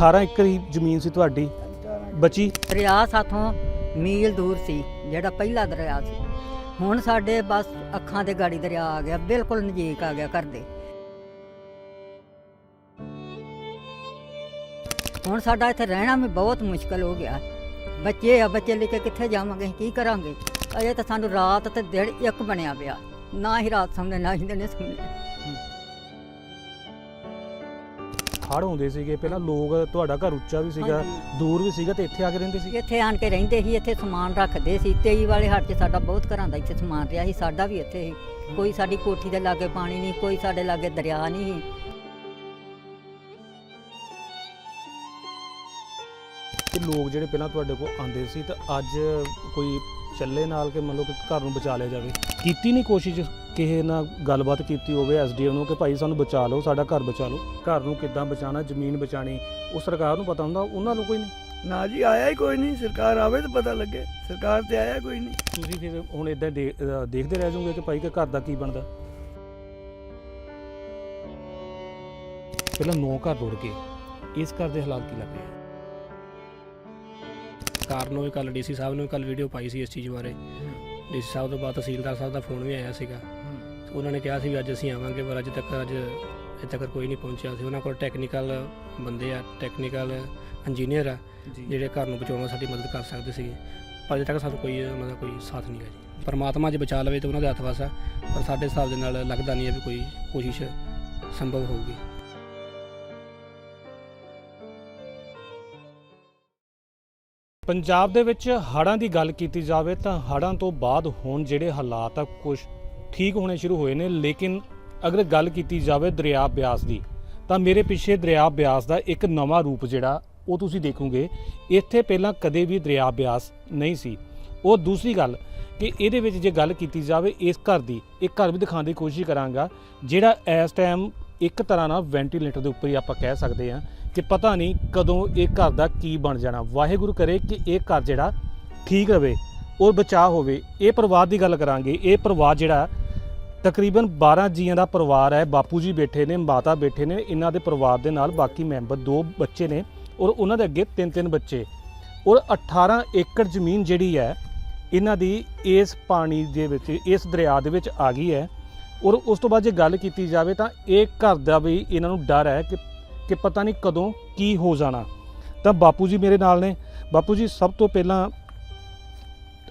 18 ਏਕੜ ਹੀ ਜ਼ਮੀਨ ਸੀ ਤੁਹਾਡੀ। ਬਚੀ? ਦਰਿਆ ਸਾਥੋਂ ਮੀਲ ਦੂਰ ਸੀ, ਜਿਹੜਾ ਪਹਿਲਾ ਦਰਿਆ ਸੀ। ਹੁਣ ਸਾਡੇ ਬਸ ਅੱਖਾਂ ਦੇ ਗਾੜੀ ਦਰਿਆ ਆ ਗਿਆ, ਬਿਲਕੁਲ ਨਜ਼ਦੀਕ ਆ ਗਿਆ ਘਰ ਦੇ। ਹੁਣ ਸਾਡਾ ਇੱਥੇ ਰਹਿਣਾ ਵੀ ਬਹੁਤ ਮੁਸ਼ਕਲ ਹੋ ਗਿਆ। ਬੱਚੇ ਆ, ਬੱਚੇ ਲੈ ਕੇ ਕਿੱਥੇ ਜਾਵਾਂਗੇ ਕੀ ਕਰਾਂਗੇ? ਅਜੇ ਤਾਂ ਸਾਨੂੰ ਰਾਤ ਤੇ ਦਿਨ ਇੱਕ ਬਣਿਆ ਪਿਆ। ਨਾ ਹੀ ਰਾਤ ਸਮਝੇ ਨਾ ਹੀ ਦਿਨ ਸਮਝੇ ਹੜ ਹੁੰਦੇ ਸੀਗੇ ਪਹਿਲਾਂ ਲੋਕ ਤੁਹਾਡਾ ਘਰ ਉੱਚਾ ਵੀ ਸੀਗਾ ਹਾਂਜੀ। ਦੂਰ ਵੀ ਸੀਗਾ ਤੇ ਇੱਥੇ ਆ ਕੇ ਰਹਿੰਦੇ ਸੀ? ਇੱਥੇ ਆਣ ਕੇ ਰਹਿੰਦੇ ਸੀ ਇੱਥੇ ਸਮਾਨ ਰੱਖਦੇ ਸੀ। 23 ਵਾਲੇ ਹੱਟ 'ਚ ਸਾਡਾ ਬਹੁਤ ਘਰਾਂ ਦਾ ਇੱਥੇ ਸਮਾਨ ਰਿਹਾ ਸੀ ਸਾਡਾ ਵੀ ਇੱਥੇ ਸੀ। ਕੋਈ ਸਾਡੀ ਕੋਠੀ ਦੇ ਲਾਗੇ ਪਾਣੀ ਨਹੀਂ ਕੋਈ ਸਾਡੇ ਲਾਗੇ ਦਰਿਆ ਨਹੀਂ ਸੀ। ਕਿ ਲੋਕ ਜਿਹੜੇ ਪਹਿਲਾਂ ਤੁਹਾਡੇ ਕੋਲ ਆਉਂਦੇ ਸੀ ਤਾਂ ਅੱਜ ਕੋਈ ਚੱਲੇ ਨਾਲ ਕਿ ਮੰਨ ਲਓ ਕਿ ਘਰ ਨੂੰ ਬਚਾ ਲਿਆ ਜਾਵੇ? ਕੀਤੀ ਨਹੀਂ ਕੋਸ਼ਿਸ਼ ਕਿਸੇ ਨਾਲ ਗੱਲਬਾਤ ਕੀਤੀ ਹੋਵੇ ਐਸਡੀਓ ਨੂੰ ਕਿ ਭਾਈ ਸਾਨੂੰ ਬਚਾ ਲਓ ਸਾਡਾ ਘਰ ਬਚਾ ਲਓ। ਘਰ ਨੂੰ ਕਿੱਦਾਂ ਬਚਾਉਣਾ ਜ਼ਮੀਨ ਬਚਾਣੀ ਉਹ ਸਰਕਾਰ ਨੂੰ ਪਤਾ ਹੁੰਦਾ ਉਹਨਾਂ ਨੂੰ ਕੋਈ ਨਹੀਂ। ਨਾ ਜੀ ਆਇਆ ਹੀ ਕੋਈ ਨਹੀਂ। ਸਰਕਾਰ ਆਵੇ ਤਾਂ ਪਤਾ ਲੱਗੇ। ਸਰਕਾਰ ਤੇ ਆਇਆ ਕੋਈ ਨਹੀਂ। ਤੁਸੀਂ ਫਿਰ ਹੁਣ ਇਦਾਂ ਦੇਖਦੇ ਰਹਿ ਜਾਓਗੇ ਕਿ ਭਾਈ ਕਿ ਘਰ ਦਾ ਕੀ ਬਣਦਾ। ਪਹਿਲਾਂ ਨੌ ਘਰ ਰੁੜ ਗਏ। ਇਸ ਘਰ ਦੇ ਹਾਲਾਤ ਕੀ ਲੱਗੇ ਸਰਕਾਰ ਨੂੰ ਵੀ ਕੱਲ ਡੀਸੀ ਸਾਹਿਬ ਨੇ ਵੀ ਕੱਲ ਵੀਡੀਓ ਪਾਈ ਸੀ ਇਸ ਚੀਜ਼ ਬਾਰੇ। ਡੀਸੀ ਸਾਹਿਬ ਤੋਂ ਬਾਅਦ ਤਹਿਸੀਲਦਾਰ ਸਾਹਿਬ ਦਾ ਫੋਨ ਵੀ ਆਇਆ ਸੀਗਾ। ਉਹਨਾਂ ਨੇ ਕਿਹਾ ਸੀ ਵੀ ਅੱਜ ਅਸੀਂ ਆਵਾਂਗੇ ਪਰ ਅੱਜ ਤੱਕ ਅੱਜ ਅਜੇ ਤੱਕ ਕੋਈ ਨਹੀਂ ਪਹੁੰਚਿਆ ਸੀ। ਉਹਨਾਂ ਕੋਲ ਟੈਕਨੀਕਲ ਬੰਦੇ ਆ ਟੈਕਨੀਕਲ ਇੰਜੀਨੀਅਰ ਆ ਜਿਹੜੇ ਘਰ ਨੂੰ ਬਚਾਉਣ ਸਾਡੀ ਮਦਦ ਕਰ ਸਕਦੇ ਸੀਗੇ। ਪਰ ਅਜੇ ਤੱਕ ਸਾਨੂੰ ਕੋਈ ਉਹਨਾਂ ਦਾ ਕੋਈ ਸਾਥ ਨਹੀਂ ਹੈ ਜੀ। ਪਰਮਾਤਮਾ ਜੇ ਬਚਾ ਲਵੇ ਤਾਂ ਉਹਨਾਂ ਦੇ ਹੱਥ ਵਸ ਆ ਪਰ ਸਾਡੇ ਹਿਸਾਬ ਦੇ ਨਾਲ ਲੱਗਦਾ ਨਹੀਂ ਹੈ ਵੀ ਕੋਈ ਕੋਸ਼ਿਸ਼ ਸੰਭਵ ਹੋਊਗੀ। ਪੰਜਾਬ ਦੇ ਵਿੱਚ ਹੜ੍ਹਾਂ ਦੀ ਗੱਲ ਕੀਤੀ ਜਾਵੇ ਤਾਂ ਹੜ੍ਹਾਂ ਤੋਂ ਬਾਅਦ ਹੁਣ ਜਿਹੜੇ ਹਾਲਾਤ ਆ, ਕੁਝ ਠੀਕ ਹੋਣੇ ਸ਼ੁਰੂ ਹੋਏ ਨੇ, ਲੇਕਿਨ ਅਗਰ ਗੱਲ ਕੀਤੀ ਜਾਵੇ ਦਰਿਆ ਬਿਆਸ ਦੀ, ਤਾਂ ਮੇਰੇ ਪਿੱਛੇ ਦਰਿਆ ਬਿਆਸ ਦਾ ਇੱਕ ਨਵਾਂ ਰੂਪ ਜਿਹੜਾ, ਉਹ ਤੁਸੀਂ ਦੇਖੋਗੇ, ਇੱਥੇ ਪਹਿਲਾਂ ਕਦੇ ਵੀ ਦਰਿਆ ਬਿਆਸ ਨਹੀਂ ਸੀ। ਉਹ ਦੂਸਰੀ ਗੱਲ ਕਿ ਇਹਦੇ ਵਿੱਚ ਜੇ ਗੱਲ ਕੀਤੀ ਜਾਵੇ, ਇਸ ਘਰ ਦੀ, ਇੱਕ ਘਰ ਵੀ ਦਿਖਾਉਣ ਦੀ ਕੋਸ਼ਿਸ਼ ਕਰਾਂਗਾ, ਜਿਹੜਾ ਇਸ ਟਾਈਮ ਇੱਕ ਤਰ੍ਹਾਂ ਨਾਲ ਵੈਂਟੀਲੇਟਰ ਦੇ ਉੱਪਰ ਹੀ ਆਪਾਂ ਕਹਿ ਸਕਦੇ ਹਾਂ ਕਿ ਪਤਾ ਨਹੀਂ ਕਦੋਂ ਇਹ ਘਰ ਦਾ ਕੀ ਬਣ ਜਾਣਾ। ਵਾਹਿਗੁਰੂ ਕਰੇ ਕਿ ਇਹ ਘਰ ਜਿਹੜਾ ਠੀਕ ਰਵੇ ਔਰ ਬਚਾਅ ਹੋਵੇ। ਇਹ ਪਰਿਵਾਰ ਦੀ ਗੱਲ ਕਰਾਂਗੇ। ਇਹ ਪਰਿਵਾਰ ਜਿਹੜਾ ਤਕਰੀਬਨ 12 ਜੀਆਂ ਦਾ ਪਰਿਵਾਰ ਹੈ। ਬਾਪੂ ਜੀ ਬੈਠੇ ਨੇ, ਮਾਤਾ ਬੈਠੇ ਨੇ, ਇਹਨਾਂ ਦੇ ਪਰਿਵਾਰ ਦੇ ਨਾਲ ਬਾਕੀ ਮੈਂਬਰ ਦੋ ਬੱਚੇ ਨੇ ਔਰ ਉਹਨਾਂ ਦੇ ਅੱਗੇ ਤਿੰਨ ਤਿੰਨ ਬੱਚੇ। ਔਰ 18 ਏਕੜ ਜ਼ਮੀਨ ਜਿਹੜੀ ਹੈ, ਇਹਨਾਂ ਦੀ ਇਸ ਪਾਣੀ ਦੇ ਵਿੱਚ, ਇਸ ਦਰਿਆ ਦੇ ਵਿੱਚ ਆ ਗਈ ਹੈ। ਔਰ ਉਸ ਤੋਂ ਬਾਅਦ ਜੇ ਗੱਲ ਕੀਤੀ ਜਾਵੇ ਤਾਂ ਇਹ ਘਰ ਦਾ ਵੀ ਇਹਨਾਂ ਨੂੰ ਡਰ ਹੈ ਕਿ ਕਿ ਪਤਾ ਨਹੀਂ ਕਦੋਂ ਕੀ ਹੋ ਜਾਣਾ। ਤਾਂ ਬਾਪੂ ਜੀ ਮੇਰੇ ਨਾਲ ਨੇ। ਬਾਪੂ ਜੀ ਸਭ ਤੋਂ ਪਹਿਲਾਂ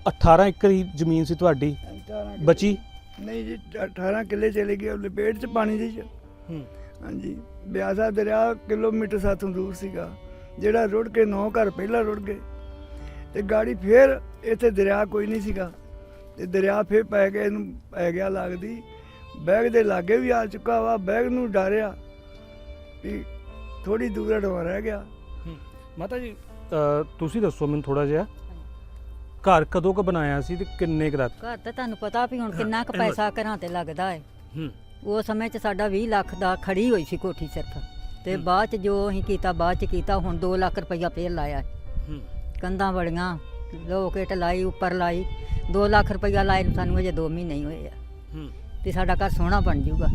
18 ਏਕੜ ਹੀ ਜ਼ਮੀਨ ਸੀ ਤੁਹਾਡੀ। 18 ਕਿੱਲੇ- ਬਚੀ? ਨਹੀਂ ਜੀ 18 ਕਿੱਲੇ ਚਲੇ ਗਏ ਉਹ ਲਪੇਟ ਚ ਪਾਣੀ ਦੀ ਚ ਹੂੰ। ਹਾਂਜੀ ਬਿਆਸਾ ਦਰਿਆ ਕਿਲੋਮੀਟਰ ਸਾਥੋਂ ਦੂਰ ਸੀਗਾ ਜਿਹੜਾ ਰੁੜ ਕੇ ਨੌ ਘਰ ਪਹਿਲਾਂ ਰੁੜ ਗਏ। ਤੇ ਗਾੜੀ ਫੇਰ ਇੱਥੇ ਦਰਿਆ ਕੋਈ ਨਹੀਂ ਸੀਗਾ। ਤੇ ਦਰਿਆ ਫੇਰ ਪੈ ਗਿਆ ਇਹਨੂੰ ਪੈ ਗਿਆ ਲੱਗਦੀ। ਬੈਗ ਦੇ ਲਾਗੇ ਵੀ ਆ ਚੁੱਕਾ ਵਾ ਬੈਗ ਨੂੰ ਡਰਿਆ ਵੀ ਥੋੜੀ ਦੂਰ ਰਹਿ ਗਿਆ। ਮਾਤਾ ਜੀ ਅ, ਤੁਸੀਂ ਦੱਸੋ ਮੈਨੂੰ ਥੋੜਾ ਜਿਹਾ। ਘਰ ਕਦੋਂ ਕ ਬਣਾਇਆ ਸੀ ਤੇ ਕਿੰਨੇ ਕੁ ਦਾ ਘਰ ਤਾਂ ਤੁਹਾਨੂੰ ਪਤਾ ਵੀ ਹੁਣ ਕਿੰਨਾ ਕੁ ਪੈਸਾ ਘਰਾਂ ਤੇ ਲੱਗਦਾ ਹੈ ਹੂੰ। ਉਹ ਸਮੇਂ 'ਚ ਸਾਡਾ 20 ਲੱਖ ਦਾ ਖੜੀ ਹੋਈ ਸੀ ਕੋਠੀ ਸਿਰਫ। ਤੇ। ਬਾਅਦ 'ਚ ਜੋ ਅਸੀਂ ਕੀਤਾ ਬਾਅਦ 'ਚ ਕੀਤਾ ਹੁਣ 2 ਲੱਖ ਰੁਪਈਆ ਫੇਰ ਲਾਇਆ। ਹੂੰ। ਕੰਧਾਂ ਵੜੀਆਂ ਲੋਕੇਟ ਲਾਈ ਉੱਪਰ ਲਾਈ। 2 ਲੱਖ ਰੁਪਈਆ ਲਾਏ ਨੂੰ ਸਾਨੂੰ ਅਜੇ 2 ਮਹੀਨੇ ਹੀ ਹੋਏ ਆ। ਹੂੰ। ਤੇ ਸਾਡਾ ਘਰ ਸੋਹਣਾ ਬਣ ਜਾਊਗਾ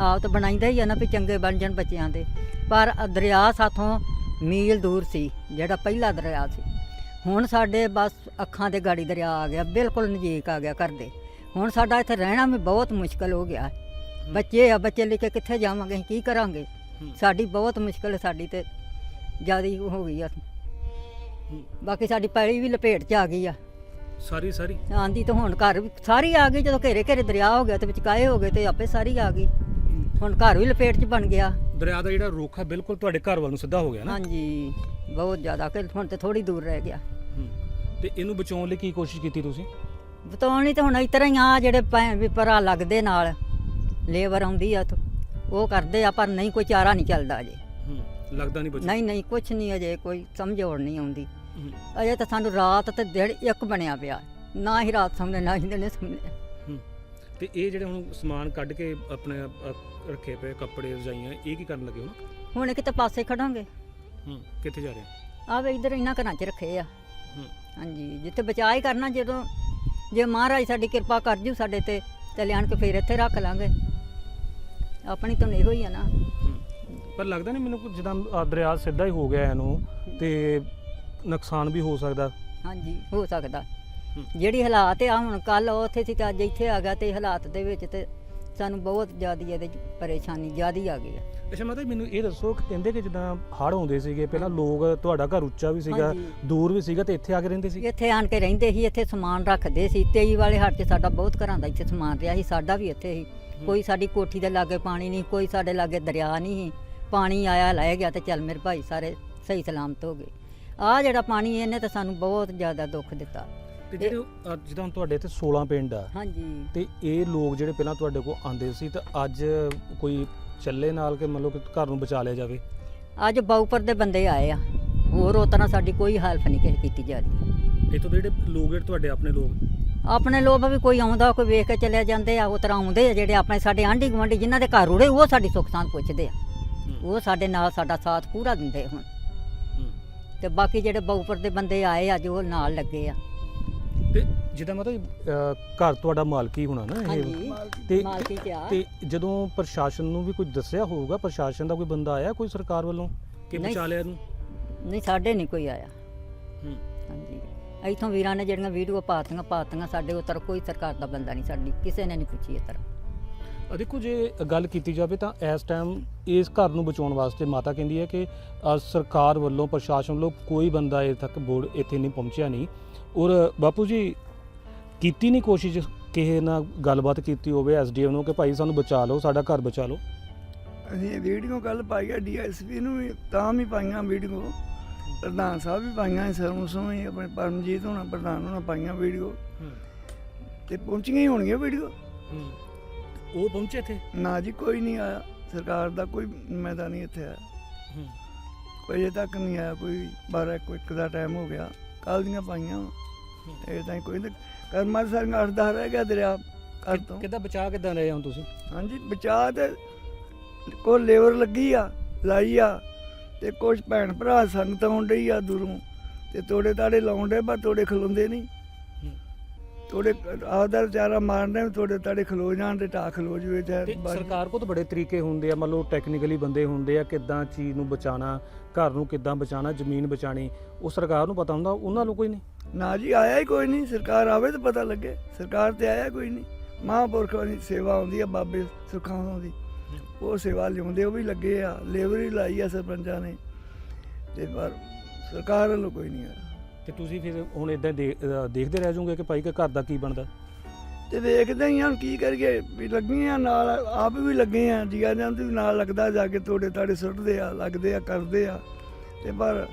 ਆਪ ਤਾਂ ਬਣਾਈਦਾ ਹੀ ਆ ਨਾ ਵੀ ਚੰਗੇ ਬਣ ਜਾਣ ਬੱਚਿਆਂ ਦੇ। ਪਰ ਦਰਿਆ ਸਾਥੋਂ ਮੀਲ ਦੂਰ ਸੀ ਜਿਹੜਾ ਪਹਿਲਾ ਦਰਿਆ ਸੀ। ਹੁਣ ਸਾਡੇ ਬਸ ਅੱਖਾਂ ਦੇ ਗਾੜੀ ਦਰਿਆ ਆ ਗਿਆ ਬਿਲਕੁਲ ਨਜ਼ਦੀਕ ਆ ਗਿਆ ਘਰ ਦੇ। ਹੁਣ ਸਾਡਾ ਇੱਥੇ ਰਹਿਣਾ ਵੀ ਬਹੁਤ ਮੁਸ਼ਕਲ ਹੋ ਗਿਆ। ਬੱਚੇ ਆ ਬੱਚੇ ਲੈ ਕੇ ਕਿੱਥੇ ਜਾਵਾਂਗੇ ਕੀ ਕਰਾਂਗੇ। ਸਾਡੀ ਬਹੁਤ ਮੁਸ਼ਕਲ ਸਾਡੀ ਤੇ ਜ਼ਿਆਦਾ ਹੋ ਗਈ ਆ। ਬਾਕੀ ਸਾਡੀ ਪੈਲੀ ਵੀ ਲਪੇਟ 'ਚ ਆ ਗਈ ਆ। ਸਾਰੀ ਸਾਰੀ? ਆਂਦੀ ਤਾਂ ਹੁਣ ਘਰ ਵੀ ਸਾਰੀ ਆ ਗਈ ਜਦੋਂ ਘੇਰੇ ਘੇਰੇ ਦਰਿਆ ਹੋ ਗਿਆ ਤੇ ਵਿਚਕਾਏ ਹੋ ਗਏ ਤੇ ਆਪੇ ਸਾਰੀ ਆ ਗਈ। ਹੁਣ ਘਰ ਵੀ ਲਪੇਟ 'ਚ ਬਣ ਗਿਆ। ਦਰਿਆ ਦਾ ਜਿਹੜਾ ਰੁੱਖ ਹੈ ਬਿਲਕੁਲ ਤੁਹਾਡੇ ਘਰ ਵੱਲ ਨੂੰ ਸਿੱਧਾ ਹੋ ਗਿਆ ਨਾ ਹਾਂਜੀ ਬਹੁਤ ਜ਼ਿਆਦਾ ਕਿ ਹੁਣ ਤੇ ਥੋੜੀ ਦੂਰ ਰਹਿ ਗਿਆ ਹੂੰ। ਤੇ ਇਹਨੂੰ ਬਚਾਉਣ ਲਈ ਕੀ ਕੋਸ਼ਿਸ਼ ਕੀਤੀ ਤੁਸੀਂ ਬਤਾਉਣੀ ਤੇ ਹੁਣ ਇਸ ਤਰ੍ਹਾਂ ਹੀ ਆ ਜਿਹੜੇ ਭੈਣ ਵੀ ਭਰਾ ਲੱਗਦੇ ਨਾਲ ਲੇਬਰ ਆਉਂਦੀ ਆ ਉੱਥੋਂ, ਉਹ ਕਰਦੇ ਆ ਪਰ ਨਹੀਂ ਕੋਈ ਚਾਰਾ ਨਹੀਂ ਚੱਲਦਾ ਅਜੇ ਹੂੰ ਲੱਗਦਾ ਨਹੀਂ ਬਚਾ ਨਹੀਂ ਨਹੀਂ ਕੁਛ ਨਹੀਂ ਅਜੇ ਕੋਈ ਸਮਝੌੜ ਨਹੀਂ ਆਉਂਦੀ ਹੂੰ। ਅਜੇ ਤਾਂ ਸਾਨੂੰ ਰਾਤ ਤੇ ਦਿਨ ਇੱਕ ਬਣਿਆ ਪਿਆ ਨਾ ਹੀ ਰਾਤ ਸਮਝੇ ਨਾ ਹੀ ਦਿਨ ਸਮਝੇ ਹੂੰ। ਤੇ ਇਹ ਜਿਹੜੇ ਹੁਣ ਸਮਾਨ ਕੱਢ ਕੇ ਆਪਣੇ ਅ, ਰੱਖੇ ਪਏ ਕੱਪੜੇ ਰਜਾਈਆਂ ਇਹ ਕੀ ਕਰਨ ਲੱਗੇ ਹੋ ਹੁਣ ਕਿਤੇ ਪਾਸੇ ਖੜਾਂਗੇ। ਹੂੰ ਕਿੱਥੇ ਜਾ ਰਹੇ ਹੋ? ਆ ਵੇ ਇਧਰ ਇਹਨਾਂ ਘਰਾਂ 'ਚ ਰੱਖੇ ਆ। ਹੂੰ। ਹਾਂਜੀ ਜਿੱਥੇ ਬਚਾਅ ਹੀ ਕਰਨਾ ਜਦੋਂ ਜੇ ਮਹਾਰਾਜ ਸਾਡੀ ਕਿਰਪਾ ਕਰ ਜੂ ਸਾਡੇ ਤੇ ਤੇ ਲਿਆਣ ਕੇ ਫੇਰ ਇੱਥੇ ਰੱਖ ਲਾਂਗੇ। ਆਪਣੀ ਤਾਂ ਇਹੋ ਹੀ ਆ ਨਾ। ਹੂੰ। ਪਰ ਲੱਗਦਾ ਨਹੀਂ ਮੈਨੂੰ ਕਿ ਜਿੱਦਾਂ ਆਹ ਦਰਿਆ ਸਿੱਧਾ ਹੀ ਹੋ ਗਿਆ ਇਹਨੂੰ ਤੇ ਨੁਕਸਾਨ ਵੀ ਹੋ ਸਕਦਾ। ਹਾਂਜੀ ਹੋ ਸਕਦਾ। ਜਿਹੜੀ ਹਾਲਾਤ ਆ ਹੁਣ ਕੱਲ ਉੱਥੇ ਸੀ ਤੇ ਅੱਜ ਇੱਥੇ ਆ ਗਿਆ ਤੇ ਹਾਲਾਤ ਦੇ ਵਿੱਚ ਤੇ ਸਾਨੂੰ ਬਹੁਤ ਜ਼ਿਆਦਾ ਇਹਦੇ 'ਚ ਪਰੇਸ਼ਾਨੀ ਜ਼ਿਆਦੀ ਆ ਗਈ ਆ। ਅੱਛਾ ਮਤਲਬ ਮੈਨੂੰ ਇਹ ਦੱਸੋ ਕਿ ਕਹਿੰਦੇ ਕਿ ਜਿੱਦਾਂ ਹੜ੍ਹ ਆਉਂਦੇ ਸੀਗੇ ਪਹਿਲਾਂ ਲੋਕ ਤੁਹਾਡਾ ਘਰ ਉੱਚਾ ਵੀ ਸੀਗਾ ਹਾਂਜੀ। ਦੂਰ ਵੀ ਸੀਗਾ ਤੇ ਇੱਥੇ ਆ ਕੇ ਰਹਿੰਦੇ ਸੀ? ਇੱਥੇ ਆਣ ਕੇ ਰਹਿੰਦੇ ਸੀ ਇੱਥੇ ਸਮਾਨ ਰੱਖਦੇ ਸੀ। 23 ਵਾਲੇ ਹੱਟ 'ਚ ਸਾਡਾ ਬਹੁਤ ਘਰਾਂ ਦਾ ਇੱਥੇ ਸਮਾਨ ਰਿਹਾ ਸੀ ਸਾਡਾ ਵੀ ਇੱਥੇ ਸੀ। ਕੋਈ ਸਾਡੀ ਕੋਠੀ ਦੇ ਲਾਗੇ ਪਾਣੀ ਨਹੀਂ ਕੋਈ ਸਾਡੇ ਲਾਗੇ ਦਰਿਆ ਨਹੀਂ ਸੀ। ਪਾਣੀ ਆਇਆ ਲੈ ਗਿਆ ਤੇ ਚੱਲ ਮੇਰੇ ਭਾਈ ਸਾਰੇ ਸਹੀ ਸਲਾਮਤ ਹੋ ਗਏ। ਆ ਜਿਹੜਾ ਪਾਣੀ ਇਹਨੇ ਤਾਂ ਸਾਨੂੰ ਬਹੁਤ ਜ਼ਿਆਦਾ ਦੁੱਖ ਦਿੱਤਾ। ਤੇ ਜਿਹੜੇ ਅਹ ਜਿੱਦਾਂ ਹੁਣ ਤੁਹਾਡੇ ਇੱਥੇ 16 ਪਿੰਡ ਆ ਹਾਂਜੀ। ਤੇ ਇਹ ਲੋਕ ਜਿਹੜੇ ਪਹਿਲਾਂ ਤੁਹਾਡੇ ਕੋਲ ਆਉਂਦੇ ਸੀ ਤਾਂ ਅੱਜ ਕੋਈ ਚੱਲੇ ਨਾਲ ਕਿ ਮਤਲਬ ਕਿ ਘਰ ਨੂੰ ਬਚਾ ਲਿਆ ਜਾਵੇ? ਅੱਜ ਬਾਉਪਰ ਦੇ ਬੰਦੇ ਆਏ ਆ। ਹੋਰ ਉਹ ਤਰ੍ਹਾਂ ਸਾਡੀ ਕੋਈ ਹੈਲਪ ਨਹੀਂ ਕਿਸੇ ਕੀਤੀ ਜਾ ਰਹੀ। ਇੱਥੋਂ ਦੇ ਜਿਹੜੇ ਲੋਕ ਜਿਹੜੇ ਤੁਹਾਡੇ ਆਪਣੇ ਲੋਕ? ਆਪਣੇ ਲੋਕ ਵੀ ਕੋਈ ਆਉਂਦਾ ਕੋਈ ਵੇਖ ਕੇ ਚਲੇ ਜਾਂਦੇ ਆ ਉਹ ਤਰ੍ਹਾਂ ਆਉਂਦੇ ਆ ਜਿਹੜੇ ਆਪਣੇ ਸਾਡੇ ਆਂਢੀ ਗੁਆਂਢੀ ਜਿਨ੍ਹਾਂ ਦੇ ਘਰ ਉੜੇ ਉਹ ਸਾਡੀ ਸੁੱਖ ਸਾਂਦ ਪੁੱਛਦੇ ਆ। ਉਹ ਸਾਡੇ ਨਾਲ ਸਾਡਾ ਸਾਥ ਪੂਰਾ ਦਿੰਦੇ ਹੁਣ। ਤੇ ਬਾਕੀ ਜਿਹੜੇ ਬਾਉਪਰ ਦੇ ਬੰਦੇ ਆਏ ਅੱਜ ਉਹ ਨਾਲ ਲੱਗੇ ਆ। ਜਿੱਦਾਂ ਮਤਲਬ ਘਰ ਤੁਹਾਡਾ ਮਾਲਕੀ ਹੋਣਾ ਨਾ ਇਹ। ਹਾਂਜੀ ਤੇ ਮਾਲਕੀ ਆ ਤੇ ਜਦੋਂ ਪ੍ਰਸ਼ਾਸਨ ਨੂੰ ਵੀ ਕੋਈ ਦੱਸਿਆ ਹੋਊਗਾ ਪ੍ਰਸ਼ਾਸਨ ਦਾ ਕੋਈ ਬੰਦਾ ਆਇਆ ਕੋਈ ਸਰਕਾਰ ਵੱਲੋਂ ਕਿ ਨਹੀਂ। ਬਚਾ ਲਿਆ ਇਹਨੂੰ? ਨਹੀਂ ਸਾਡੇ ਨਹੀਂ ਕੋਈ ਆਇਆ। ਹੂੰ। ਹਾਂਜੀ। ਇਥੋਂ ਵੀਰਾਂ ਨੇ ਜਿਹੜੀਆਂ ਵੀਡੀਓ ਪਾਤੀਆਂ ਪਾਤੀਆਂ ਸਾਡੇ ਉੱਤਰ ਕੋਈ ਸਰਕਾਰ ਦਾ ਬੰਦਾ ਨਹੀਂ ਸਾਡੀ ਕਿਸੇ ਨੇ ਨਹੀਂ ਪੁੱਛੀ ਤਰ੍ਹਾਂ ਅ ਦੇਖੋ ਜੇ ਗੱਲ ਕੀਤੀ ਜਾਵੇ ਤਾਂ ਇਸ ਟਾਈਮ ਇਸ ਘਰ ਨੂੰ ਬਚਾਉਣ ਵਾਸਤੇ ਮਾਤਾ ਕਹਿੰਦੀ ਹੈ ਕਿ ਅ, ਸਰਕਾਰ ਵੱਲੋਂ ਪ੍ਰਸ਼ਾਸਨ ਵੱਲੋਂ ਕੋਈ ਬੰਦਾ ਇਹ ਤੱਕ ਬੋਰਡ ਇੱਥੇ ਨਹੀਂ ਪਹੁੰਚਿਆ ਨਹੀਂ। ਔਰ ਬਾਪੂ ਜੀ ਕੀਤੀ ਨਹੀਂ ਕੋਸ਼ਿਸ਼ ਕਿਸੇ ਨਾਲ ਗੱਲਬਾਤ ਕੀਤੀ ਹੋਵੇ ਐਸਡੀਐਮ ਨੂੰ ਕਿ ਭਾਈ ਸਾਨੂੰ ਬਚਾ ਲਓ ਸਾਡਾ ਘਰ ਬਚਾ ਲਓ। ਅਸੀਂ ਵੀਡੀਓ ਕੱਲ ਪਾਈ ਆ ਡੀਐਸਪੀ ਨੂੰ ਵੀ ਤਾਂ ਵੀ ਪਾਈਆਂ ਵੀਡੀਓ। ਪ੍ਰਧਾਨ ਸਾਹਿਬ ਵੀ ਪਾਈਆਂ ਸਰਮ ਸੋਹਣੀ ਆਪਣੇ ਪਰਮਜੀਤ ਹੋਣਾ ਪ੍ਰਧਾਨ ਹੋਣਾ ਪਾਈਆਂ ਵੀਡੀਓ। ਤੇ ਪਹੁੰਚੀਆਂ ਹੀ ਹੋਣਗੀਆਂ ਵੀਡੀਓ। ਉਹ ਪਹੁੰਚੇ ਇੱਥੇ? ਨਾ ਜੀ ਕੋਈ ਨਹੀਂ ਆਇਆ। ਸਰਕਾਰ ਦਾ ਕੋਈ ਨੁਮਾਇੰਦਾ ਨਹੀਂ ਇੱਥੇ ਆਇਆ। ਕੋਈ ਅਜੇ ਤੱਕ ਨਹੀਂ ਆਇਆ ਕੋਈ 12 ਕੋਈ ਇੱਕ ਦਾ ਟਾਈਮ ਹੋ ਗਿਆ। ਕੱਲ ਦੀਆਂ ਪਾਈਆਂ। ਇਹ ਤਾਂ ਕੋਈ ਨਹੀਂ ਕਰਮਾਂ ਅੱਠ ਦਸ ਰਹਿ ਗਿਆ ਦਰਿਆ ਘਰ ਤੋਂ। ਕਿੱਦਾਂ ਬਚਾ ਕਿੱਦਾਂ ਰਹੇ ਹੋ ਤੁਸੀਂ? ਹਾਂਜੀ ਬਚਾ ਤੇ ਕੋ ਲੇਬਰ ਲੱਗੀ ਆ ਲਾਈ ਆ ਤੇ ਕੁਝ ਭੈਣ ਭਰਾ ਸੰਗਤ ਆਉਣ ਡਈ ਆ ਦੂਰੋਂ ਤੇ ਤੋੜੇ ਤਾੜੇ ਲਾਉਣ ਡੇ ਪਰ ਤੋੜੇ ਖਲੋਂਦੇ ਨਹੀਂ। ਹੂੰ। ਤੋੜੇ ਆਪਦਾ ਵਿਚਾਰਾ ਮਾਰਨੇ ਤੋੜੇ ਤਾੜੇ ਖਲੋ ਜਾਣ ਤੇ ਟਾ ਖਲੋ ਜਵੇ ਤੇ ਸਰਕਾਰ ਕੋਲ ਤਾਂ ਬੜੇ ਤਰੀਕੇ ਹੁੰਦੇ ਆ ਮੰਨ ਲਓ ਟੈਕਨੀਕਲੀ ਬੰਦੇ ਹੁੰਦੇ ਆ ਕਿੱਦਾਂ ਚੀਜ਼ ਨੂੰ ਬਚਾਉਣਾ ਘਰ ਨੂੰ ਕਿੱਦਾਂ ਬਚਾਉਣਾ ਜ਼ਮੀਨ ਬਚਾਣੀ ਉਹ ਸਰਕਾਰ ਨੂੰ ਪਤਾ ਹੁੰਦਾ ਉਹਨਾਂ ਨੂੰ ਕੋਈ ਨਹੀਂ। ਨਾ ਜੀ ਆਇਆ ਹੀ ਕੋਈ ਨਹੀਂ ਸਰਕਾਰ ਆਵੇ ਤਾਂ ਪਤਾ ਲੱਗੇ ਸਰਕਾਰ ਤੇ ਆਇਆ ਕੋਈ ਨਹੀਂ। ਮਹਾਂਪੁਰਖਾਂ ਦੀ ਸੇਵਾ ਆਉਂਦੀ ਆ ਬਾਬੇ ਸੁਖਾਂ ਦੀ। ਉਹ ਸੇਵਾ ਲਿਆਉਂਦੇ ਉਹ ਵੀ ਲੱਗੇ ਆ ਲੇਬਰ ਹੀ ਲਾਈ ਆ ਸਰਪੰਚਾਂ ਨੇ। ਤੇ ਪਰ ਸਰਕਾਰ ਵੱਲੋਂ ਕੋਈ ਨਹੀਂ ਆਇਆ। ਤੇ ਤੁਸੀਂ ਫਿਰ ਹੁਣ ਇਦਾਂ ਦੇਖਦੇ ਰਹਿ ਜਾਓਗੇ ਕਿ ਭਾਈ ਕਿ ਘਰ ਦਾ ਕੀ ਬਣਦਾ? ਤੇ ਵੇਖਦੇ ਹੀ ਹਾਂ ਹੁਣ ਕੀ ਕਰੀਏ ਵੀ ਲੱਗੀਆਂ ਨਾਲ ਆਪ ਵੀ ਲੱਗੇ ਆ ਜੀਆ ਜਾਂਦੇ ਵੀ ਨਾਲ ਲੱਗਦਾ ਜਾ ਕੇ ਤੋੜੇ ਤਾੜੇ ਸੁੱਟਦੇ ਆ ਲੱਗਦੇ ਆ ਕਰਦੇ ਆ ਤੇ ਪਰ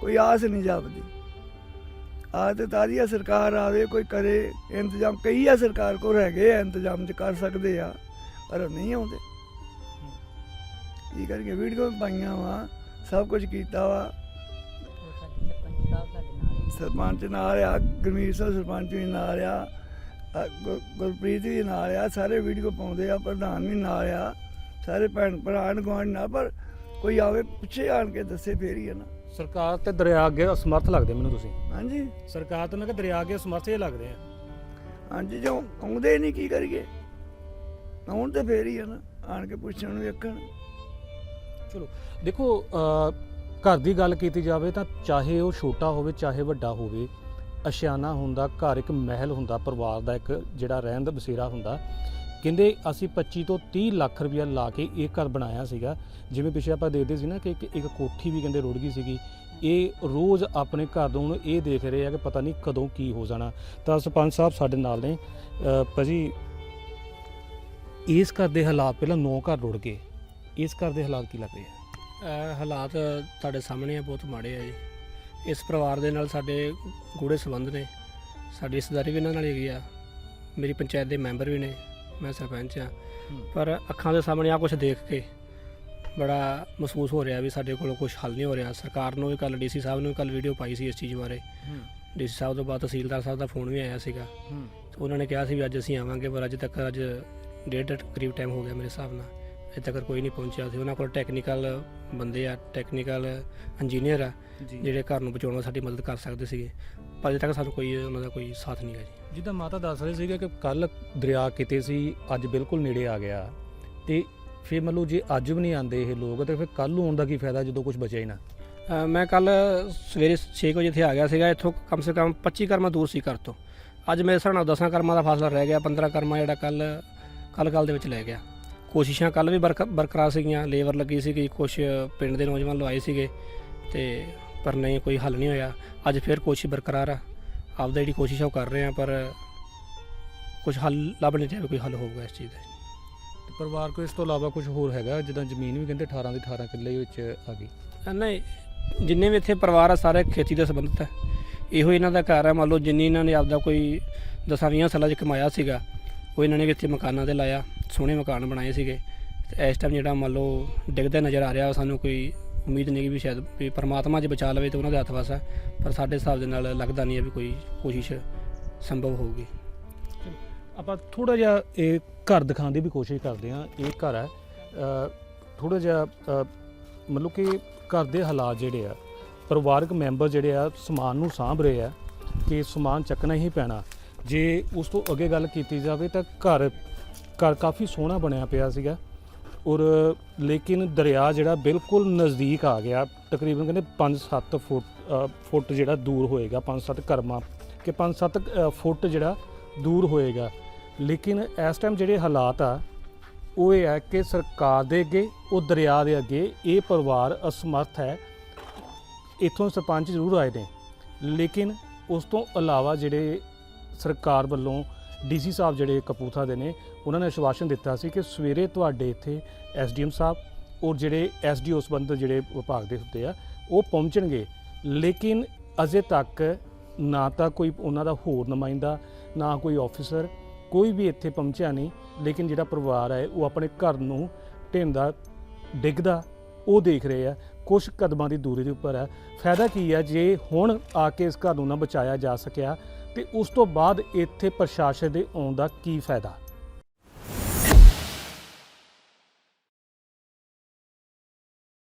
ਕੋਈ ਆਸ ਨਹੀਂ ਜਾਪਦੀ। ਆ ਤੇ ਤਾਰੀਆ ਸਰਕਾਰ ਆਵੇ ਕੋਈ ਕਰੇ ਇੰਤਜ਼ਾਮ ਕਈ ਆ ਸਰਕਾਰ ਕੋਲ ਹੈਗੇ ਆ ਇੰਤਜ਼ਾਮ ਚ ਕਰ ਸਕਦੇ ਆ ਪਰ ਨਹੀਂ ਆਉਂਦੇ। ਕੀ ਕਰੀਏ ਵੀਡੀਓ ਪਾਈਆਂ ਵਾ ਸਭ ਕੁਝ ਕੀਤਾ ਵਾ। ਸਰਪੰਚ ਨਾਲ ਆ ਗੁਰਮੀਤ ਸਿੰਘ ਸਰਪੰਚ ਵੀ ਨਾਲ ਆ ਗੁਰ- ਗੁਰਪ੍ਰੀਤ ਵੀ ਨਾਲ ਆ ਸਾਰੇ ਵੀਡੀਓ ਪਾਉਂਦੇ ਆ ਪ੍ਰਧਾਨ ਵੀ ਨਾਲ ਆ ਸਾਰੇ ਭੈਣ ਭਰਾ ਗਵਾਂਢ ਨਾਲ ਪਰ ਕੋਈ ਆਵੇ ਪਿੱਛੇ ਆਣ ਕੇ ਦੱਸੇ ਫੇਰ ਹੀ ਆ ਨਾ। ਸਰਕਾਰ ਤੇ ਦਰਿਆ ਅੱਗੇ ਅਸਮਰਥ ਲੱਗਦੇ ਮੈਨੂੰ ਤੁਸੀਂ। ਹਾਂਜੀ। ਸਰਕਾਰ ਤੇ ਮੈਂ ਕਿਹਾ ਦਰਿਆ ਅੱਗੇ ਅਸਮਰਥ ਹੀ ਲੱਗਦੇ ਆ। ਹਾਂਜੀ ਜੋ ਆਉਂਦੇ ਨਹੀਂ ਕੀ ਕਰੀਏ? ਆਉਣ ਤੇ ਫੇਰ ਹੀ ਆ ਨਾ ਆਣ ਕੇ ਪੁੱਛਣ ਨੂੰ ਵੇਖਣ। ਚਲੋ ਦੇਖੋ ਅ, ਘਰ ਦੀ ਗੱਲ ਕੀਤੀ ਜਾਵੇ ਤਾਂ ਚਾਹੇ ਉਹ ਛੋਟਾ ਹੋਵੇ ਚਾਹੇ ਵੱਡਾ ਹੋਵੇ ਅਸ਼ਿਆਨਾ ਹੁੰਦਾ ਘਰ ਇੱਕ ਮਹਿਲ ਹੁੰਦਾ ਪਰਿਵਾਰ ਦਾ ਇੱਕ ਜਿਹੜਾ ਰਹਿਣ ਦਾ ਬਸੇਰਾ ਹੁੰਦਾ। ਕਹਿੰਦੇ ਅਸੀਂ 25 ਤੋਂ 30 ਲੱਖ ਰੁਪਇਆ ਲਾ ਕੇ ਇਹ ਘਰ ਬਣਾਇਆ ਸੀਗਾ। ਜਿਵੇਂ ਪਿਛੇ ਆਪਾਂ ਦੇਖਦੇ ਸੀ ਨਾ ਕਿ ਇੱਕ ਇੱਕ ਕੋਠੀ ਵੀ ਕਹਿੰਦੇ ਰੁੜ ਗਈ ਸੀਗੀ। ਇਹ ਰੋਜ਼ ਆਪਣੇ ਘਰ ਨੂੰ ਹੁਣ ਇਹ ਦੇਖ ਰਹੇ ਆ ਕਿ ਪਤਾ ਨਹੀਂ ਕਦੋਂ ਕੀ ਹੋ ਜਾਣਾ। ਤਾਂ ਸਰਪੰਚ ਸਾਹਿਬ ਸਾਡੇ ਨਾਲ ਨੇ। ਅ, ਭਾਜੀ ਇਸ ਘਰ ਦੇ ਹਾਲਾਤ ਪਹਿਲਾਂ ਨੌ ਘਰ ਰੁੜ ਗਏ। ਇਸ ਘਰ ਦੇ ਹਾਲਾਤ ਕੀ ਲੱਗ ਰਹੇ ਆ? ਇਹ ਹਾਲਾਤ ਤੁਹਾਡੇ ਸਾਹਮਣੇ ਆ ਬਹੁਤ ਮਾੜੇ ਆ ਜੀ। ਇਸ ਪਰਿਵਾਰ ਦੇ ਨਾਲ ਸਾਡੇ ਗੂੜੇ ਸੰਬੰਧ ਨੇ। ਸਾਡੀ ਰਿਸ਼ਤੇਦਾਰੀ ਵੀ ਇਹਨਾਂ ਨਾਲ ਹੈਗੀ ਆ। ਮੇਰੀ ਪੰਚਾਇਤ ਦੇ ਮੈਂਬਰ ਵੀ ਨੇ ਮੈਂ ਸਰਪੰਚ ਆ। ਪਰ ਅੱਖਾਂ ਦੇ ਸਾਹਮਣੇ ਆ ਕੁਝ ਦੇਖ ਕੇ ਬੜਾ ਮਹਿਸੂਸ ਹੋ ਰਿਹਾ ਵੀ ਸਾਡੇ ਕੋਲੋਂ ਕੁਝ ਹੱਲ ਨਹੀਂ ਹੋ ਰਿਹਾ। ਸਰਕਾਰ ਨੂੰ ਵੀ ਕੱਲ ਡੀਸੀ ਸਾਹਿਬ ਨੂੰ ਕੱਲ ਵੀਡੀਓ ਪਾਈ ਸੀ ਇਸ ਚੀਜ਼ ਬਾਰੇ। ਡੀਸੀ ਸਾਹਿਬ ਤੋਂ ਬਾਅਦ ਤਹਿਸੀਲਦਾਰ ਸਾਹਿਬ ਦਾ ਫੋਨ ਵੀ ਆਇਆ ਸੀਗਾ। ਉਹਨਾਂ ਨੇ ਕਿਹਾ ਸੀ ਵੀ ਅੱਜ ਅਸੀਂ ਆਵਾਂਗੇ ਪਰ ਅੱਜ ਤੱਕ ਅੱਜ ਡੇਢ ਕਰੀਬ ਟਾਈਮ ਹੋ ਗਿਆ ਮੇਰੇ ਹਿਸਾਬ ਨਾਲ। ਅਜੇ ਤੱਕ ਕੋਈ ਨਹੀਂ ਪਹੁੰਚਿਆ ਸੀ। ਉਹਨਾਂ ਕੋਲ ਟੈਕਨੀਕਲ ਬੰਦੇ ਆ ਟੈਕਨੀਕਲ ਇੰਜੀਨੀਅਰ ਆ ਜੀ। ਜਿਹੜੇ ਘਰ ਨੂੰ ਬਚਾਉਣ ਵਿੱਚ ਸਾਡੀ ਮਦਦ ਕਰ ਸਕਦੇ ਸੀਗੇ। ਪਰ ਅਜੇ ਤੱਕ ਸਾਨੂੰ ਕੋਈ ਉਹਨਾਂ ਦਾ ਕੋਈ ਸਾਥ ਨਹੀਂ ਹੈ ਜੀ। ਜਿੱਦਾਂ ਮਾਤਾ ਦੱਸ ਰਹੇ ਸੀਗੇ ਕਿ ਕੱਲ ਦਰਿਆ ਕਿਤੇ ਸੀ ਅੱਜ ਬਿਲਕੁਲ ਨੇੜੇ ਆ ਗਿਆ। ਤੇ ਫਿਰ ਮੰਨ ਲਓ ਜੇ ਅੱਜ ਵੀ ਨਹੀਂ ਆਉਂਦੇ ਇਹ ਲੋਕ ਤੇ ਫਿਰ ਕੱਲ ਨੂੰ ਆਉਣ ਦਾ ਕੀ ਫਾਇਦਾ ਜਦੋਂ ਕੁਝ ਬਚਿਆ ਹੀ ਨਾ? ਅ, ਮੈਂ ਕੱਲ ਸਵੇਰੇ 6 ਵਜੇ ਇੱਥੇ ਆ ਗਿਆ ਸੀਗਾ। ਇੱਥੋਂ ਕਮ ਸੇ ਕਮ 25 ਕਰਮਾ ਦੂਰ ਸੀ ਘਰ ਤੋਂ। ਅੱਜ ਮੇਰੇ ਹਿਸਾਬ ਨਾਲ 10 ਕਰਮਾ ਦਾ ਫਾਸਲਾ ਰਹਿ ਗਿਆ 15 ਕਰਮਾ ਜਿਹੜਾ ਕੱਲ ਕੱਲ ਕੱਲ ਦੇ ਵਿੱਚ ਲੈ ਗਿਆ। ਕੋਸ਼ਿਸ਼ਾਂ ਕੱਲ ਵੀ ਬਰਕ- ਬਰਕਰਾਰ ਸੀਗੀਆਂ ਲੇਬਰ ਲੱਗੀ ਸੀਗੀ ਕੁਝ ਪਿੰਡ ਦੇ ਨੌਜਵਾਨ ਲਵਾਏ ਸੀਗੇ ਤੇ ਪਰ ਨਹੀਂ ਕੋਈ ਹੱਲ ਨਹੀਂ ਹੋਇਆ। ਅੱਜ ਫਿਰ ਕੋਸ਼ਿਸ਼ ਬਰਕਰਾਰ ਆ। ਆਪਦਾ ਜਿਹੜੀ ਕੋਸ਼ਿਸ਼ ਆ ਉਹ ਕਰ ਰਹੇ ਆ ਪਰ ਕੁਝ ਹੱਲ ਲੱਭ ਨਹੀਂ ਰਿਹਾ ਵੀ ਕੋਈ ਹੱਲ ਹੋਊਗਾ ਇਸ ਚੀਜ਼ ਦਾ। ਤੇ ਪਰਿਵਾਰ ਕੋ ਇਸ ਤੋਂ ਇਲਾਵਾ ਕੁਝ ਹੋਰ ਹੈਗਾ? ਜਿੱਦਾਂ ਜ਼ਮੀਨ ਵੀ ਕਹਿੰਦੇ 18 ਦੀ 18 ਕਿੱਲੇ ਵਿੱਚ ਆ ਗਈ। ਨਹੀਂ ਜਿੰਨੇ ਵੀ ਇੱਥੇ ਪਰਿਵਾਰ ਆ ਸਾਰੇ ਖੇਤੀ ਦੇ ਸੰਬੰਧਿਤ ਹੈ ਇਹੋ ਇਹਨਾਂ ਦਾ ਘਰ ਹੈ ਮੰਨ ਲਓ ਜਿੰਨੀ ਇਹਨਾਂ ਨੇ ਆਪਦਾ ਕੋਈ ਦਸਾਂ ਵੀਹਾਂ ਸਾਲਾਂ 'ਚ ਕਮਾਇਆ ਸੀਗਾ ਉਹ ਇਹਨਾਂ ਨੇ ਇੱਥੇ ਮਕਾਨਾਂ ਤੇ ਲਾਇਆ, ਸੋਹਣੇ ਮਕਾਨ ਬਣਾਏ ਸੀਗੇ। ਤੇ ਇਸ ਟਾਈਮ ਜਿਹੜਾ ਮੰਨ ਲਓ ਡਿੱਗਦਾ ਨਜ਼ਰ ਆ ਰਿਹਾ ਸਾਨੂੰ ਕੋਈ ਉਮੀਦ ਨਹੀਂ ਕਿ ਵੀ ਸ਼ਾਇਦ ਵੀ ਪਰਮਾਤਮਾ ਜੇ ਬਚਾ ਲਵੇ ਤਾਂ ਉਹਨਾਂ ਦੇ ਹੱਥ ਵਸ ਹੈ ਪਰ ਸਾਡੇ ਹਿਸਾਬ ਦੇ ਨਾਲ ਲੱਗਦਾ ਨਹੀਂ ਹੈ ਵੀ ਕੋਈ ਕੋਸ਼ਿਸ਼ ਸੰਭਵ ਹੋਊਗੀ। ਆਪਾਂ ਥੋੜਾ ਜਿਹਾ ਇਹ ਘਰ ਦਿਖਾਉਣ ਦੀ ਵੀ ਕੋਸ਼ਿਸ਼ ਕਰਦੇ ਹਾਂ, ਇਹ ਘਰ ਹੈ। ਥੋੜਾ ਜਿਹਾ ਮਤਲਬ ਕਿ ਘਰ ਦੇ ਹਾਲਾਤ ਜਿਹੜੇ ਆ, ਪਰਿਵਾਰਕ ਮੈਂਬਰ ਜਿਹੜੇ ਆ, ਸਮਾਨ ਨੂੰ ਸਾਂਭ ਰਹੇ ਆ ਕਿ ਸਮਾਨ ਚੱਕਣਾ ਹੀ ਪੈਣਾ। ਜੇ ਉਸ ਤੋਂ ਅੱਗੇ ਗੱਲ ਕੀਤੀ ਜਾਵੇ ਤਾਂ ਘਰ ਘਰ ਕਾਫੀ ਸੋਹਣਾ ਬਣਿਆ ਪਿਆ ਸੀਗਾ ਔਰ ਲੇਕਿਨ ਦਰਿਆ ਜਿਹੜਾ ਬਿਲਕੁਲ ਨਜ਼ਦੀਕ ਆ ਗਿਆ। ਤਕਰੀਬਨ ਕਹਿੰਦੇ 5-7 ਫੁੱਟ ਫੁੱਟ ਜਿਹੜਾ ਦੂਰ ਹੋਏਗਾ 5-7 ਕਰਮਾ ਕਿ 5-7 ਫੁੱਟ ਜਿਹੜਾ ਦੂਰ ਹੋਏਗਾ। ਲੇਕਿਨ ਇਸ ਟਾਈਮ ਜਿਹੜੇ ਹਾਲਾਤ ਆ, ਉਹ ਇਹ ਹੈ ਕਿ ਸਰਕਾਰ ਦੇ ਅੱਗੇ, ਉਹ ਦਰਿਆ ਦੇ ਅੱਗੇ ਇਹ ਪਰਿਵਾਰ ਅਸਮਰਥ ਹੈ। ਇਥੋਂ ਸਰਪੰਚ ਜ਼ਰੂਰ ਆਏ ਨੇ। ਲੇਕਿਨ ਉਸ ਤੋਂ ਇਲਾਵਾ ਜਿਹੜੇ ਸਰਕਾਰ ਵੱਲੋਂ ਡੀਸੀ ਸਾਹਿਬ ਜਿਹੜੇ ਕਪੂਰਥਲਾ ਦੇ ਨੇ, ਉਹਨਾਂ ਨੇ ਆਸ਼ਵਾਸਨ ਦਿੱਤਾ ਸੀ ਕਿ ਸਵੇਰੇ ਤੁਹਾਡੇ ਇੱਥੇ ਐਸਡੀਐਮ ਸਾਹਿਬ ਔਰ ਜਿਹੜੇ ਐਸਡੀਓ ਸੰਬੰਧ ਜਿਹੜੇ ਵਿਭਾਗ ਦੇ ਹੁੰਦੇ ਆ, ਉਹ ਪਹੁੰਚਣਗੇ। ਲੇਕਿਨ ਅਜੇ ਤੱਕ ਨਾ ਤਾਂ ਕੋਈ ਉਹਨਾਂ ਦਾ ਹੋਰ ਨੁਮਾਇੰਦਾ, ਨਾ ਕੋਈ ਆਫੀਸਰ, ਕੋਈ ਵੀ ਇੱਥੇ ਪਹੁੰਚਿਆ ਨਹੀਂ। ਲੇਕਿਨ ਜਿਹੜਾ ਪਰਿਵਾਰ ਹੈ, ਉਹ ਆਪਣੇ ਘਰ ਨੂੰ ਢਿੰਦਾ, ਡਿੱਗਦਾ, ਉਹ ਦੇਖ ਰਹੇ ਆ। ਕੁਝ ਕਦਮਾਂ ਦੀ ਦੂਰੀ ਦੇ ਉੱਪਰ ਹੈ ਫਾਇਦਾ ਕੀ ਹੈ ਜੇ ਹੁਣ ਆ ਕੇ ਇਸ ਘਰ ਨੂੰ ਨਾ ਬਚਾਇਆ ਜਾ ਸਕਿਆ ਤੇ ਉਸ ਤੋਂ ਬਾਅਦ ਇੱਥੇ ਪ੍ਰਸ਼ਾਸਨ ਦੇ ਆਉਣ ਦਾ ਕੀ ਫਾਇਦਾ?